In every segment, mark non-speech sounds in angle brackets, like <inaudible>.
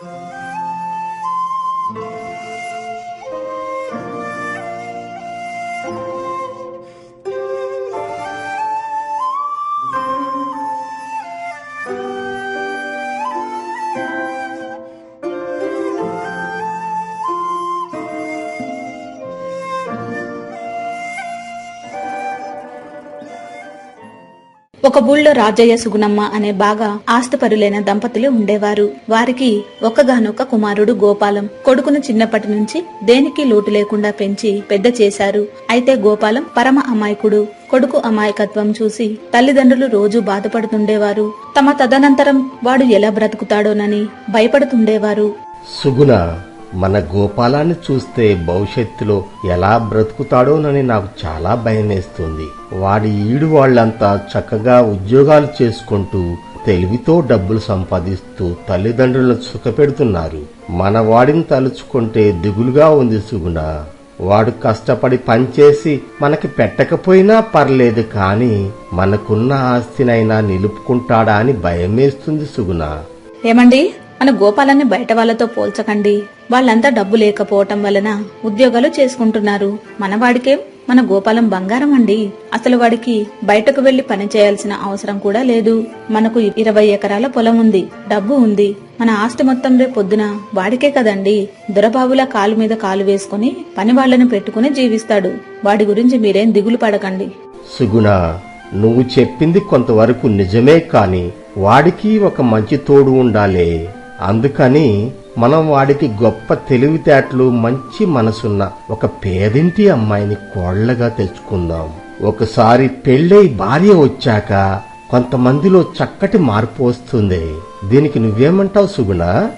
Thank <laughs> you. ఒక ఊళ్ళో రాజయ్య సుగుణమ్మ అనే బాగా ఆస్తిపరులైన దంపతులు ఉండేవారు. వారికి ఒక్కగానొక్క కుమారుడు గోపాలం. కొడుకును చిన్నప్పటి నుంచి దేనికి లోటు లేకుండా పెంచి పెద్ద చేశారు. అయితే గోపాలం పరమ అమాయకుడు. కొడుకు అమాయకత్వం చూసి తల్లిదండ్రులు రోజు బాధపడుతుండేవారు. తమ తదనంతరం వాడు ఎలా బ్రతుకుతాడోనని భయపడుతుండేవారు. సుగుణ మన గోపాలాన్ని చూస్తే భవిష్యత్తులో ఎలా బ్రతుకుతాడోనని నాకు చాలా భయమేస్తుంది. వాడి ఈడు వాళ్ళంతా చక్కగా ఉద్యోగాలు చేసుకుంటూ తెలివితో డబ్బులు సంపాదిస్తూ తల్లిదండ్రులను సుఖపెడుతున్నారు. మన వాడిని తలుచుకుంటే దిగులుగా ఉంది సుగుణ. వాడు కష్టపడి పనిచేసి మనకి పెట్టకపోయినా పర్లేదు కాని మనకున్న ఆస్తినైనా నిలుపుకుంటాడా అని భయమేస్తుంది సుగుణ. ఏమండి? మన గోపాలాన్ని బయట వాళ్ళతో పోల్చకండి. వాళ్ళంతా డబ్బు లేకపోవటం వలన ఉద్యోగాలు చేసుకుంటున్నారు. మనవాడికేం మన గోపాలం బంగారం అండి. అసలు వాడికి బయటకు వెళ్ళి పని చేయాల్సిన అవసరం కూడా లేదు. మనకు ఇరవై ఎకరాల పొలం ఉంది డబ్బు ఉంది. మన ఆస్తి మొత్తం రేపు పొద్దున వాడికే కదండి. దొరబాబుల కాలు మీద కాలు వేసుకుని పని వాళ్ళని పెట్టుకుని జీవిస్తాడు. వాడి గురించి మీరేం దిగులు పడకండి. సుగుణ నువ్వు చెప్పింది కొంతవరకు నిజమే కాని వాడికి ఒక మంచి తోడు ఉండాలే. అందుకని మనం వాడికి గొప్ప తెలివితేటలు మంచి మనసున్న ఒక పేదింటి అమ్మాయిని కోళ్ళగా తెచ్చుకుందాం. ఒకసారి పెళ్ళై భార్య వచ్చాక కొంతమందిలో చక్కటి మార్పు వస్తుంది. దీనికి నువ్వేమంటావు సుగుణ?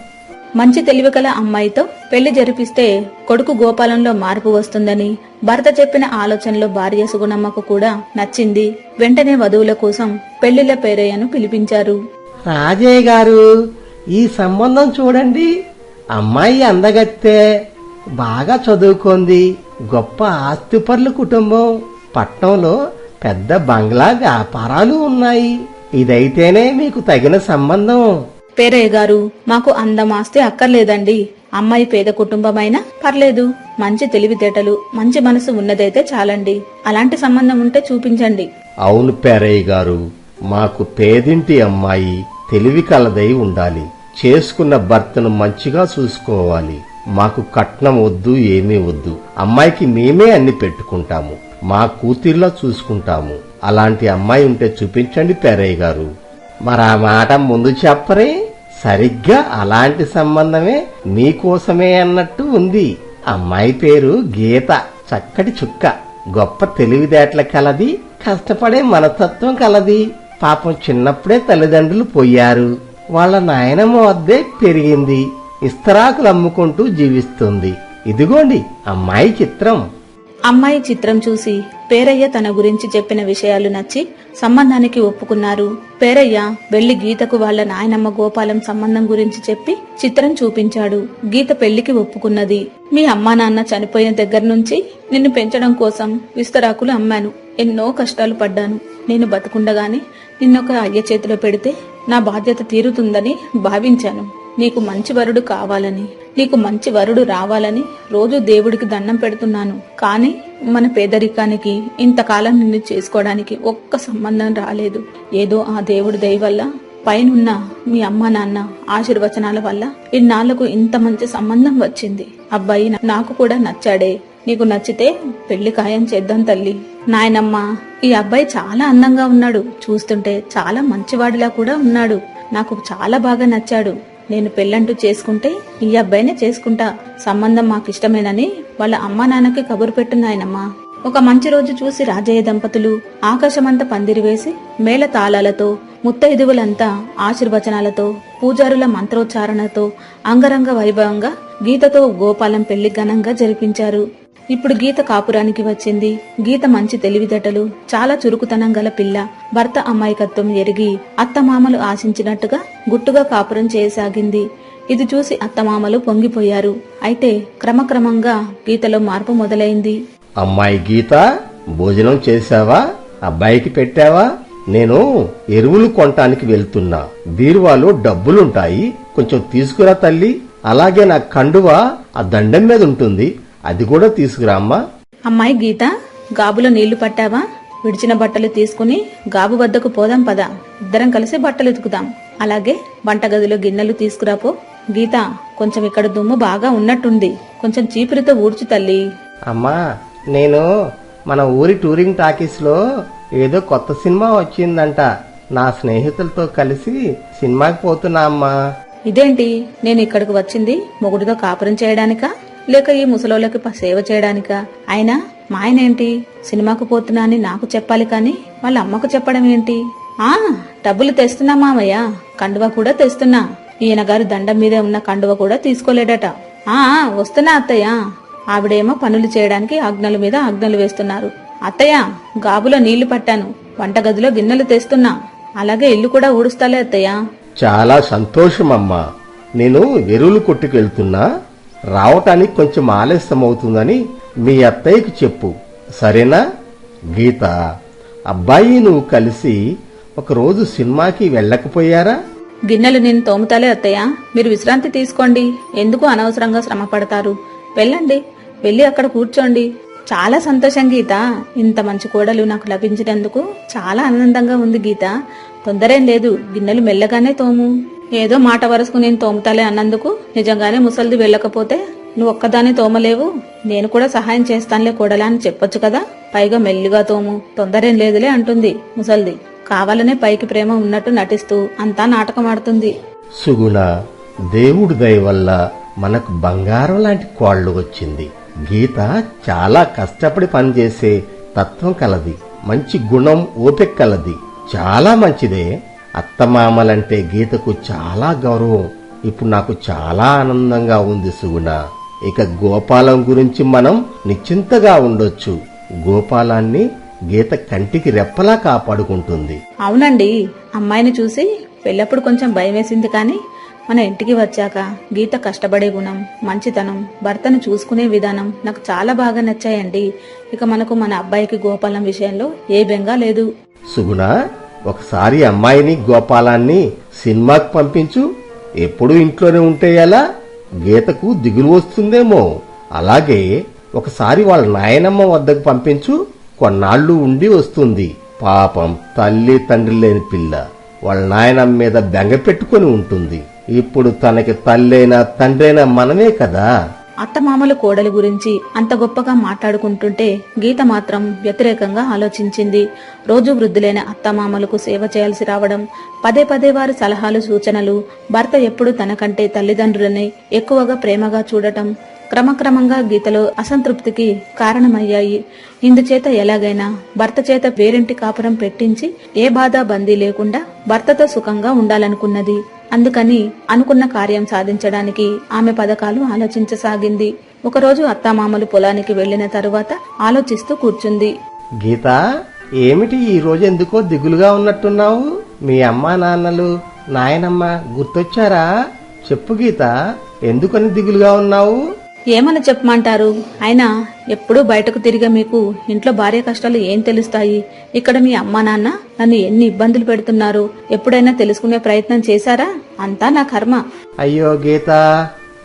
మంచి తెలివిగల అమ్మాయితో పెళ్ళి జరిపిస్తే కొడుకు గోపాలంలో మార్పు వస్తుందని భర్త చెప్పిన ఆలోచనలో భార్య సుగుణమ్మకు కూడా నచ్చింది. వెంటనే వధువుల కోసం పెళ్ళిళ్ళ పేరయ్యను పిలిపించారు. రాజయ్య గారు ఈ సంబంధం చూడండి. అమ్మాయి అందగత్తే బాగా చదువుకుంది గొప్ప ఆస్తిపరుల కుటుంబం. పట్నంలో పెద్ద బంగ్లా వ్యాపారాలు ఉన్నాయి. ఇదైతేనే మీకు తగిన సంబంధం. పేరయ్య గారు మాకు అందం ఆస్తి అక్కర్లేదండి. అమ్మాయి పేద కుటుంబమైనా పర్లేదు. మంచి తెలివితేటలు మంచి మనసు ఉన్నదైతే చాలండి. అలాంటి సంబంధం ఉంటే చూపించండి. అవును పేరయ్య గారు మాకు పేదింటి అమ్మాయి తెలివి కలదై ఉండాలి. చేసుకున్న భర్తను మంచిగా చూసుకోవాలి. మాకు కట్నం వద్దు ఏమీ వద్దు. అమ్మాయికి మేమే అన్ని పెట్టుకుంటాము. మా కూతుర్లా చూసుకుంటాము. అలాంటి అమ్మాయి ఉంటే చూపించండి పేరయ్య గారు. మరి ఆ మాట ముందు చెప్పరే. సరిగ్గా అలాంటి సంబంధమే మీకోసమే అన్నట్టు ఉంది. అమ్మాయి పేరు గీత. చక్కటి చుక్క. గొప్ప తెలివితేటల కలది. కష్టపడే మనతత్వం కలది. పాపం చిన్నప్పుడే తల్లిదండ్రులు పోయారు. వాళ్ళ నాయనమ్మ వద్దే పెరిగింది. ఇస్తరాకులు అమ్ముకుంటూ జీవిస్తుంది. ఇదిగోండి అమ్మాయి చిత్రం. అమ్మాయి చిత్రం చూసి పేరయ్య తన గురించి చెప్పిన విషయాలు నచ్చి సంబంధానికి ఒప్పుకున్నారు. పేరయ్య వెళ్ళి గీతకు వాళ్ళ నాయనమ్మ గోపాలం సంబంధం గురించి చెప్పి చిత్రం చూపించాడు. గీత పెళ్ళికి ఒప్పుకున్నది. మీ అమ్మా నాన్న చనిపోయిన దగ్గర నుంచి నిన్ను పెంచడం కోసం విస్తరాకులు అమ్మాను. ఎన్నో కష్టాలు పడ్డాను. నేను బతుకుండగానే నిన్నొక అయ్య చేతిలో పెడితే నా బాధ్యత తీరుతుందని భావించాను. నీకు మంచి వరుడు కావాలని నీకు మంచి వరుడు రావాలని రోజు దేవుడికి దండం పెడుతున్నాను. కానీ మన పేదరికానికి ఇంతకాలం నిన్ను చేసుకోవడానికి ఒక్క సంబంధం రాలేదు. ఏదో ఆ దేవుడి దయ వల్ల పైనున్న మీ అమ్మ నాన్న ఆశీర్వచనాల వల్ల ఇన్నాళ్ళకు ఇంత మంచి సంబంధం వచ్చింది. అబ్బాయి నాకు కూడా నచ్చాడే. నీకు నచ్చితే పెళ్ళి ఖాయం చేద్దాం తల్లి. నాయనమ్మ ఈ అబ్బాయి చాలా అందంగా ఉన్నాడు. చూస్తుంటే చాలా మంచివాడిలా కూడా ఉన్నాడు. నాకు చాలా బాగా నచ్చాడు. నేను పెళ్ళంటూ చేసుకుంటే ఈ అబ్బాయినే చేసుకుంటా. సంబంధం మాకు ఇష్టమేనని వాళ్ళ అమ్మా నాన్నకి కబురు పెట్టు నాయనమ్మా ఒక మంచి రోజు చూసి రాజయ్య దంపతులు ఆకాశమంతా పందిరి వేసి మేళ తాళాలతో ముత్తైదువులంతా ఆశీర్వచనాలతో పూజారుల మంత్రోచ్చారణతో అంగరంగ వైభవంగా గీతతో గోపాలం పెళ్ళి ఘనంగా జరిపించారు. ఇప్పుడు గీత కాపురానికి వచ్చింది. గీత మంచి తెలివితేటలు చాలా చురుకుతనం గల పిల్ల. భర్త అమాయకత్వం ఎరిగి అత్తమామలు ఆశించినట్టుగా గుట్టుగా కాపురం చేయసాగింది. ఇది చూసి అత్తమామలు పొంగిపోయారు. అయితే క్రమక్రమంగా గీతలో మార్పు మొదలైంది. అమ్మాయి గీత భోజనం చేశావా? అబ్బాయికి పెట్టావా? నేను ఎరువులు కొనటానికి వెళ్తున్నా. బీరువాలో డబ్బులుంటాయి. కొంచెం తీసుకురా తల్లి. అలాగే నా కండువ ఆ దండం మీద ఉంటుంది. అది కూడా తీసుకురా అమ్మా. అమ్మాయి గీత గాబులో నీళ్ళు పట్టావా? విడిచిన బట్టలు తీసుకుని గాబు వద్దకు పోదాం పద. ఇద్దరం కలిసి బట్టలు ఉతుకుదాం. అలాగే వంటగదిలో గిన్నెలు తీసుకురాపో గీత కొంచెం ఇక్కడ దుమ్ము బాగా ఉన్నట్టుంది. కొంచెం చీపురితో ఊడ్చు తల్లి. అమ్మా నేను మన ఊరి టూరింగ్ టాకీస్లో ఏదో కొత్త సినిమా వచ్చిందంట. నా స్నేహితులతో కలిసి సినిమాకి పోతున్నా అమ్మా. ఇదేంటి? నేను ఇక్కడికి వచ్చింది మొగుడితో కాపురం చేయడానికా? లేక ఈ ముసలోళ్ళకి సేవ చేయడానికా? అయినా మా ఆయన ఏంటి? సినిమాకు పోతున్నా అని నాకు చెప్పాలి కానీ వాళ్ళ అమ్మకు చెప్పడం ఏంటి? ఆ డబ్బులు తెస్తున్నా మామయ్య. కండువ కూడా తెస్తున్నా. ఈయన గారి దండం మీదే ఉన్న కండువ కూడా తీసుకోలేడట. ఆ వస్తున్నా అత్తయ్య. ఆవిడేమో పనులు చేయడానికి ఆజ్ఞల మీద ఆజ్ఞలు వేస్తున్నారు. అత్తయ్య గాబులో నీళ్ళు పట్టాను. వంటగదిలో గిన్నెలు తెస్తున్నా. అలాగే ఇల్లు కూడా ఊడుస్తాలే అత్తయ్య. చాలా సంతోషమమ్మా. నేను ఎరువులు కొట్టుకెళ్తున్నా. రావటానికి కొంచెం ఆలస్యం అవుతుందని మీ అత్తయ్యకు చెప్పు. సరేనా? గీత అబ్బాయి నువ్వు కలిసి ఒకరోజు సినిమాకి వెళ్ళకపోయారా? గిన్నెలు నేను తోముతాలే అత్తయ్య. మీరు విశ్రాంతి తీసుకోండి. ఎందుకు అనవసరంగా శ్రమ పడతారు? వెళ్ళండి. వెళ్ళి అక్కడ కూర్చోండి. చాలా సంతోషం గీత. ఇంత మంచి కోడలు నాకు లభించినందుకు చాలా ఆనందంగా ఉంది గీత. తొందరేం లేదు. గిన్నెలు మెల్లగానే తోము. ఏదో మాట వరుసకు నేను తోముతాలే అన్నందుకు నిజంగానే ముసల్ది వెళ్ళకపోతే నువ్వు ఒక్కదాన్ని తోమలేవు. నేను కూడా సహాయం చేస్తానులే కోడలా అని చెప్పొచ్చు కదా. పైగా మెల్లిగా తోము. తొందరేం లేదులే అంటుంది ముసల్ది. కావాలనే పైకి ప్రేమ ఉన్నట్టు నటిస్తూ అంతా నాటకం ఆడుతుంది సుగుణ దేవుడి దయ వల్ల మనకు బంగారం లాంటి కోళ్ళు వచ్చింది. గీత చాలా కష్టపడి పనిచేసే తత్వం కలది. మంచి గుణం ఓపిక కలది. చాలా మంచిదే. అత్తమామలంటే గీతకు చాలా గౌరవం. ఇప్పుడు నాకు చాలా ఆనందంగా ఉంది సుగుణ. ఇక గోపాలం గురించి మనం నిశ్చింతగా ఉండొచ్చు. గోపాలాన్ని గీత కంటికి రెప్పలా కాపాడుకుంటుంది. అవునండి. అమ్మాయిని చూసి పెళ్ళప్పుడు కొంచెం భయం వేసింది కానీ మన ఇంటికి వచ్చాక గీత కష్టపడే గుణం మంచితనం భర్తను చూసుకునే విధానం నాకు చాలా బాగా నచ్చాయండి. ఇక మనకు మన అబ్బాయికి గోపాలం విషయంలో ఏ బెంగా లేదు. సుగుణ ఒకసారి అమ్మాయిని గోపాలాన్ని సినిమాకు పంపించు. ఎప్పుడు ఇంట్లోనే ఉంటే ఎలా? గీతకు దిగులు వస్తుందేమో. అలాగే ఒకసారి వాళ్ళ నాయనమ్మ వద్దకు పంపించు. కొన్నాళ్ళు ఉండి వస్తుంది. పాపం తల్లి తండ్రి లేని పిల్ల. వాళ్ళ నాయనమ్మ మీద బెంగ పెట్టుకొని ఉంటుంది. ఇప్పుడు తనకి తల్లైనా తండ్రైనా మనమే కదా. అత్తమామల కోడలి గురించి అంత గొప్పగా మాట్లాడుకుంటుంటే గీత మాత్రం వ్యతిరేకంగా ఆలోచించింది. రోజు వృద్ధులైన అత్తమామలకు సేవ చేయాల్సి రావడం పదే పదే వారి సలహాలు సూచనలు భర్త ఎప్పుడు తనకంటే తల్లిదండ్రులని ఎక్కువగా ప్రేమగా చూడటం క్రమక్రమంగా గీతలో అసంతృప్తికి కారణమయ్యాయి. ఇందుచేత ఎలాగైనా భర్త చేత పేరింటి కాపురం పెట్టించి ఏ బాధ బందీ లేకుండా భర్తతో సుఖంగా ఉండాలనుకున్నది. అందుకని అనుకున్న కార్యం సాధించడానికి ఆమె పథకాలు ఆలోచించసాగింది. ఒకరోజు అత్తామామలు పొలానికి వెళ్ళిన తరువాత ఆలోచిస్తూ కూర్చుంది. గీత ఏమిటి ఈ రోజు ఎందుకో దిగులుగా ఉన్నట్టున్నావు? మీ అమ్మా నాన్నలు నాయనమ్మ గుర్తొచ్చారా? చెప్పు గీత ఎందుకని దిగులుగా ఉన్నావు? ఏమని చెప్పమంటారు? అయినా ఎప్పుడూ బయటకు తిరిగే మీకు ఇంట్లో భార్య కష్టాలు ఏం తెలుస్తాయి? ఇక్కడ మీ అమ్మా నాన్న నన్ను ఎన్ని ఇబ్బందులు పెడుతున్నారు? ఎప్పుడైనా తెలుసుకునే ప్రయత్నం చేశారా? అంతా నా కర్మ. అయ్యో గీత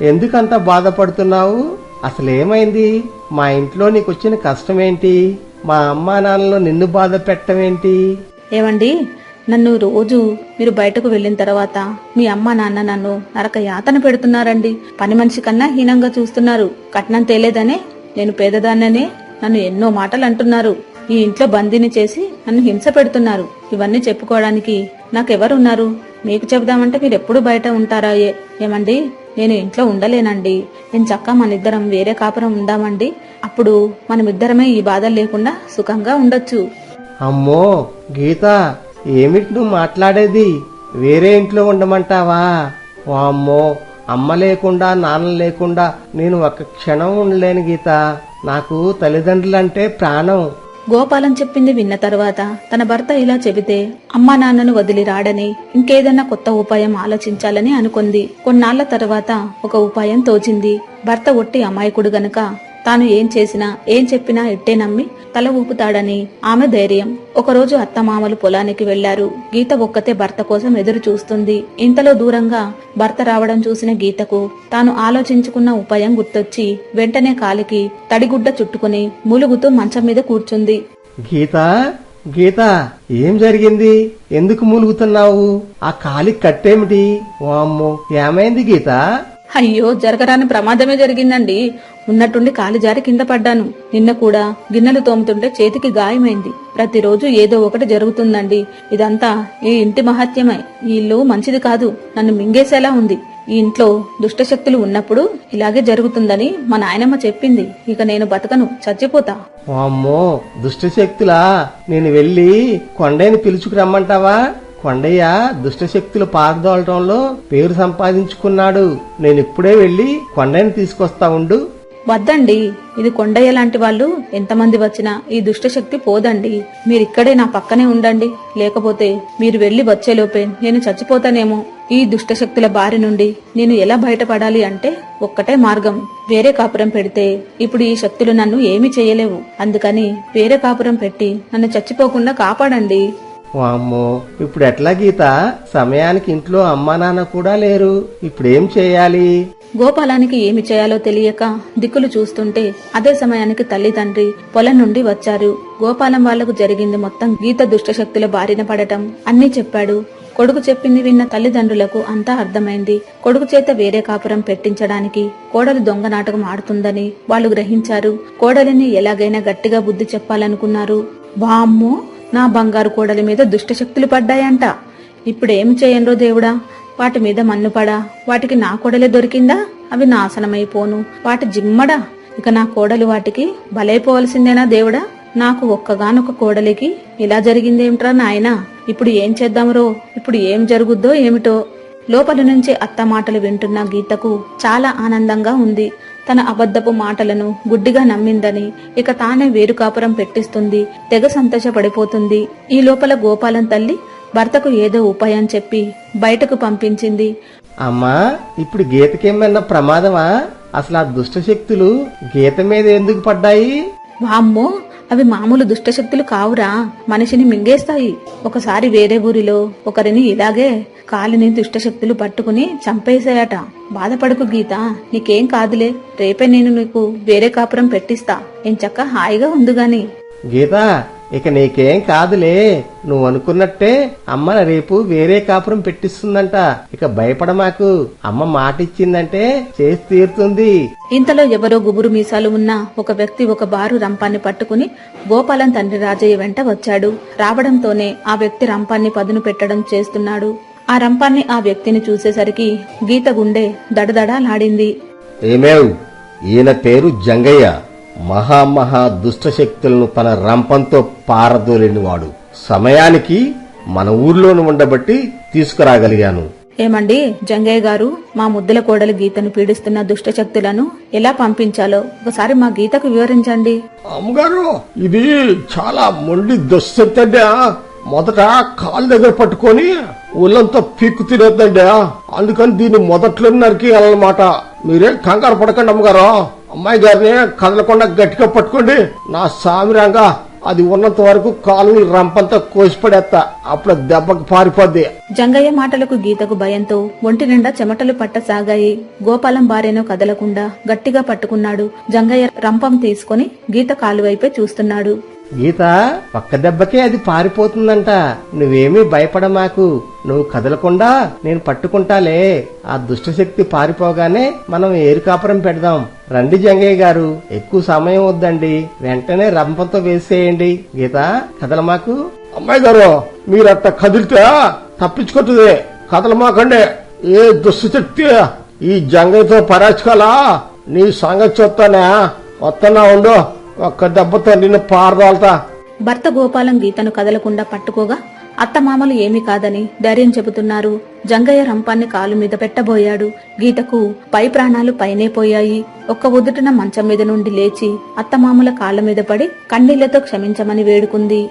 ఎందుకంత బాధపడుతున్నావు? అసలేమైంది? మా ఇంట్లో నీకు వచ్చిన కష్టమేంటి? మా అమ్మా నాన్నలు నిన్ను బాధ పెట్టమేంటి ఏవండి నన్ను రోజు మీరు బయటకు వెళ్ళిన తర్వాత మీ అమ్మ నాన్న నన్ను నరక యాతన పెడుతున్నారండి. పని మనిషి కన్నా హీనంగా చూస్తున్నారు. కట్నం తేలేదనే నేను పేదదాన్ననే నన్ను ఎన్నో మాటలు అంటున్నారు ఈ ఇంట్లో బందీని చేసి నన్ను హింస పెడుతున్నారు. ఇవన్నీ చెప్పుకోవడానికి నాకెవరున్నారు? మీకు చెబుదామంటే మీరు ఎప్పుడు బయట ఉంటారా ఏ- ఏమండి? నేను ఇంట్లో ఉండలేనండి. నేను చక్క మనిద్దరం వేరే కాపురం ఉందామండి. అప్పుడు మనమిద్దరమే ఈ బాధలు లేకుండా సుఖంగా ఉండొచ్చు. అమ్మో గీత! ఏమిటి నువ్వు మాట్లాడేది? వేరే ఇంట్లో ఉండమంటావా? వామ్మో అమ్మ లేకుండా నాన్న లేకుండా నేను ఒక క్షణం ఉండలేను గీత. నాకు తల్లిదండ్రులంటే ప్రాణం. గోపాలం చెప్పింది విన్న తర్వాత తన భర్త ఇలా చెబితే అమ్మా నాన్నను వదిలి రాడని ఇంకేదన్నా కొత్త ఉపాయం ఆలోచించాలని అనుకుంది. కొన్నాళ్ళ తర్వాత ఒక ఉపాయం తోచింది. భర్త ఒట్టి అమాయకుడు గనక తాను ఏం చేసినా ఏం చెప్పినా ఇట్టే నమ్మి తల ఊపుతాడని ఆమె ధైర్యం. ఒకరోజు అత్తమామలు పొలానికి వెళ్ళారు గీత ఒక్కతే భర్త కోసం ఎదురు చూస్తుంది. ఇంతలో దూరంగా భర్త రావడం చూసిన గీతకు తాను ఆలోచించుకున్న ఉపాయం గుర్తొచ్చి వెంటనే కాలికి తడిగుడ్డ చుట్టుకుని ములుగుతూ మంచం మీద కూర్చుంది. గీత గీత ఏం జరిగింది? ఎందుకు మూలుగుతున్నావు? ఆ కాలి కట్టేమిటి? వామ్మో ఏమైంది గీత? అయ్యో జరగరాని ప్రమాదమే జరిగిందండి. ఉన్నట్టుండి కాలు జారి కింద పడ్డాను. నిన్న కూడా గిన్నెలు తోముతుంటే చేతికి గాయమైంది. ప్రతిరోజు ఏదో ఒకటి జరుగుతుందండి. ఇదంతా ఈ ఇంటి మహత్యమే. ఈ ఇల్లు మంచిది కాదు. నన్ను మింగేసేలా ఉంది. ఈ ఇంట్లో దుష్టశక్తులు ఉన్నప్పుడు ఇలాగే జరుగుతుందని మా నాయనమ్మ చెప్పింది. ఇక నేను బతకను. చచ్చిపోతా. అమ్మో దుష్టశక్తులా? నేను వెళ్ళి కొండని పిలుచుకురమ్మంటావా కొండయ్య దుష్టశక్తులు పారదోలటంలో పేరు సంపాదించుకున్నాడు. నేను ఇప్పుడే వెళ్ళి కొండయ్యను తీసుకొస్తా ఉండు. వద్దండి. ఇది కొండయ్య లాంటి వాళ్ళు ఎంతమంది వచ్చినా ఈ దుష్టశక్తి పోదండి. మీరిక్కడే నా పక్కనే ఉండండి. లేకపోతే మీరు వెళ్ళి వచ్చేలోపే నేను చచ్చిపోతానేమో. ఈ దుష్టశక్తుల బారి నుండి నేను ఎలా బయటపడాలి అంటే ఒక్కటే మార్గం. వేరే కాపురం పెడితే ఇప్పుడు ఈ శక్తులు నన్ను ఏమీ చేయలేవు. అందుకని వేరే కాపురం పెట్టి నన్ను చచ్చిపోకుండా కాపాడండి. వామ్మో ఇప్పుడు ఎట్లా గీత? సమయానికి ఇంట్లో అమ్మా నాన్న కూడా లేరు. ఇప్పుడేం చేయాలి? గోపాలానికి ఏమి చేయాలో తెలియక దిక్కులు చూస్తుంటే అదే సమయానికి తల్లి తండ్రి పొలం నుండి వచ్చారు. గోపాలం వాళ్ళకు జరిగింది మొత్తం గీత దుష్టశక్తుల బారిన పడటం అన్నీ చెప్పాడు. కొడుకు చెప్పింది విన్న తల్లిదండ్రులకు అంతా అర్థమైంది. కొడుకు చేత వేరే కాపురం పెట్టించడానికి కోడలు దొంగ నాటకం ఆడుతుందని వాళ్ళు గ్రహించారు. కోడలిని ఎలాగైనా గట్టిగా బుద్ధి చెప్పాలనుకున్నారు. వామ్మో! నా బంగారు కోడలి మీద దుష్టశక్తులు పడ్డాయంట. ఇప్పుడేం చేయనురో దేవుడా? వాటి మీద మన్నుపడా వాటికి నా కోడలే దొరికిందా? అవి నాశనమైపోను. వాటి జిమ్మడా. ఇక నా కోడలు వాటికి బలైపోవలసిందేనా దేవుడా? నాకు ఒక్కగానొక్క కోడలికి ఇలా జరిగిందేమిట్రా నాయనా? ఇప్పుడు ఏం చేద్దాంరో ఇప్పుడు ఏం జరుగుద్దో ఏమిటో? లోపల నుంచి అత్త మాటలు వింటున్న గీతకు చాలా ఆనందంగా ఉంది. తన అబద్ధపు మాటలను గుడ్డిగా నమ్మిందని ఇక తానే వేరు కాపురం పెట్టిస్తుంది తెగ సంతోషపడిపోతుంది. ఈ లోపల గోపాలం తల్లి భర్తకు ఏదో ఉపాయం చెప్పి బయటకు పంపించింది. అమ్మా ఇప్పుడు గీతకేమన్నా ప్రమాదమా? అసలు ఆ దుష్టశక్తులు గీత మీద ఎందుకు పడ్డాయి? వామ్మో అవి మామూలు దుష్టశక్తులు కావురా. మనిషిని మింగేస్తాయి. ఒకసారి వేరే ఊరిలో ఒకరిని ఇలాగే కాలిని దుష్టశక్తులు పట్టుకుని చంపేశాయట. బాధపడకు గీత. నీకేం కాదులే. రేపే నేను నీకు వేరే కాపురం పెట్టిస్తా. ఎంచక్క హాయిగా ఉందిగాని గీత ఇక నీకేం కాదులే. నువ్వు అనుకున్నట్టే అమ్మ రేపు వేరే కాపురం పెట్టిస్తుందంట. ఇక భయపడమాకు. అమ్మ మాట ఇచ్చిందంటే చేసి తీరుతుంది. ఇంతలో ఎవరో గుబురు మీసాలు ఉన్న ఒక వ్యక్తి ఒక బారు రంపాన్ని పట్టుకుని గోపాలం తండ్రి రాజయ్య వెంట వచ్చాడు. రావడంతోనే ఆ వ్యక్తి రంపాన్ని పదును పెట్టడం చేస్తున్నాడు. ఆ రంపాన్ని ఆ వ్యక్తిని చూసేసరికి గీత గుండె దడదడాలాడింది. ఏమేవ్? ఈయన పేరు జంగయ్య. మహామహా దుష్టశక్తులను తన రంపంతో పారదోలినవాడు. సమయానికి మన ఊర్లోను ఉండబట్టి తీసుకురాగలిగాను. ఏమండి జంగయ్య గారు మా ముద్దుల కోడలి గీతను పీడిస్తున్న దుష్టశక్తులను ఎలా పంపించాలో? ఒకసారి మా గీతకు వివరించండి. అమ్మగారు ఇది చాలా మొండి దుశ్శక్తి మొదట కాలు దగ్గర పట్టుకొని ఒళ్ళంతా పీక్కు తినేద్దండి. అందుకని దీన్ని మొదట్లో నరికి వెళ్ళమాట మీరే కంగారు పడకండి అమ్మగారు. అమ్మాయి గారిని కదలకుండా గట్టిగా పట్టుకోండి. నా సామిరంగా అది ఉన్నంత వరకు కాలుని రంపంతా కోసి పడేస్తా అప్పుడు దెబ్బకు పారిపోద్ది. జంగయ్య మాటలకు గీతకు భయంతో ఒంటి నిండా చెమటలు పట్టసాగాయి గోపాలం భార్యను కదలకుండా గట్టిగా పట్టుకున్నాడు జంగయ్య. రంపం తీసుకుని గీత కాలువైపే చూస్తున్నాడు. గీత ఒక్క దెబ్బకే అది పారిపోతుందంట. నువ్వేమీ భయపడ మాకు. నువ్వు కదలకుండా నేను పట్టుకుంటాలే. ఆ దుష్టశక్తి పారిపోగానే మనం ఏరుకాపురం పెడదాం. రండి జంగయ్య గారు ఎక్కువ సమయం వద్దండి. వెంటనే రంపంతో వేసేయండి. గీత కదలమాకు అమ్మాయి గారు మీరట్ట కదిలితే తప్పించుకుంటుంది కదలమాకండి ఏ దుష్టశక్తి? ఈ జంగయ్యతో పరాచుకోలా? నీ సంగతి చూస్తానే. వస్తున్నా ఉండు. ఒక్క దెబ్బతో నిన్ను పారదాల్తా. భర్త గోపాలం గీతను కదలకుండా పట్టుకోగా అత్తమామలు ఏమీ కాదని ధైర్యం చెబుతున్నారు. జంగయ్య రంపాన్ని కాలు మీద పెట్టబోయాడు. గీతకు పై ప్రాణాలు పైనే పోయాయి. ఒక్క ఉదుటిన మంచం మీద నుండి లేచి అత్తమామల కాళ్ళ మీద పడి కన్నీళ్ళతో క్షమించమని వేడుకుంది.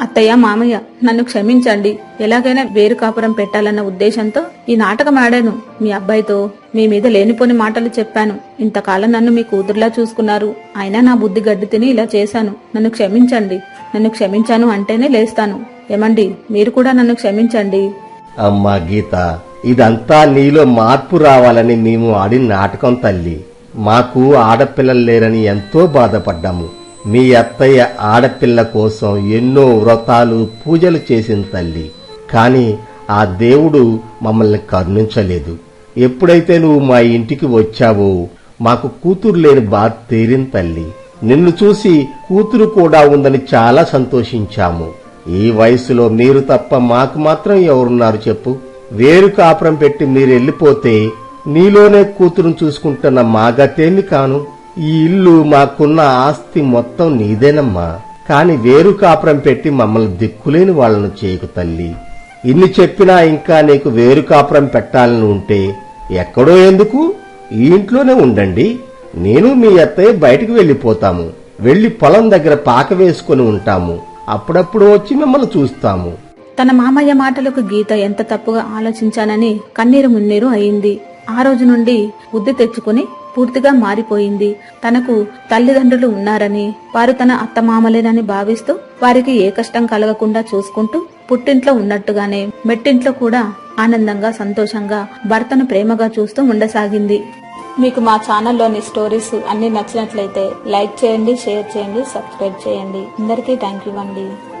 అత్తయ్య మామయ్య నన్ను క్షమించండి. ఎలాగైనా వేరు కాపురం పెట్టాలన్న ఉద్దేశంతో ఈ నాటకం ఆడాను. మీ అబ్బాయితో మీ మీద లేనిపోని మాటలు చెప్పాను. ఇంతకాలం నన్ను మీ కూతురులా చూసుకున్నారు. అయినా నా బుద్ధి గడ్డి తిని ఇలా చేశాను. నన్ను క్షమించండి. నన్ను క్షమించాను అంటేనే లేస్తాను. ఏమండి మీరు కూడా నన్ను క్షమించండి. అమ్మా గీత ఇదంతా నీలో మార్పు రావాలని మేము ఆడిన నాటకం తల్లి. మాకు ఆడపిల్లలు లేరని ఎంతో బాధపడ్డాము. మీ అత్తయ్య ఆడపిల్ల కోసం ఎన్నో వ్రతాలు పూజలు చేసిన తల్లి. కాని ఆ దేవుడు మమ్మల్ని కరుణించలేదు. ఎప్పుడైతే నువ్వు మా ఇంటికి వచ్చావో మాకు కూతురు లేని బాధ తీరిన తల్లి. నిన్ను చూసి కూతురు కూడా ఉందని చాలా సంతోషించాము. ఈ వయసులో మీరు తప్ప మాకు మాత్రం ఎవరున్నారు చెప్పు. వేరు కాపురం పెట్టి మీరు వెళ్ళిపోతే నీలోనే కూతురును చూసుకుంటున్న మా గతేమి కాను? ఈ ఇల్లు మాకున్న ఆస్తి మొత్తం నీదేనమ్మా. కాని వేరు కాపురం పెట్టి మమ్మల్ని దిక్కులేని వాళ్ళను చేయకు తల్లి. ఇన్ని చెప్పినా ఇంకా నీకు వేరు కాపురం పెట్టాలని ఉంటే ఎక్కడో ఎందుకు? ఈ ఇంట్లోనే ఉండండి. నేను మీ అత్తయ్య బయటికి వెళ్ళిపోతాము. వెళ్ళి పొలం దగ్గర పాక వేసుకుని ఉంటాము. అప్పుడప్పుడు వచ్చి మిమ్మల్ని చూస్తాము. తన మామయ్య మాటలకు గీత ఎంత తప్పుగా ఆలోచించానని కన్నీరు మున్నీరు అయింది. ఆ రోజు నుండి బుద్ధి తెచ్చుకుని పూర్తిగా మారిపోయింది. తనకు తల్లిదండ్రులు ఉన్నారని వారు తన అత్తమామలేనని భావిస్తూ వారికి ఏ కష్టం కలగకుండా చూసుకుంటూ పుట్టింట్లో ఉన్నట్టుగానే మెట్టింట్లో కూడా ఆనందంగా సంతోషంగా భర్తను ప్రేమగా చూస్తూ ఉండసాగింది. మీకు మా ఛానల్లోని స్టోరీస్ అన్ని నచ్చినట్లయితే లైక్ చేయండి షేర్ చేయండి సబ్స్క్రైబ్ చేయండి. అందరికీ థ్యాంక్ యూ అండి.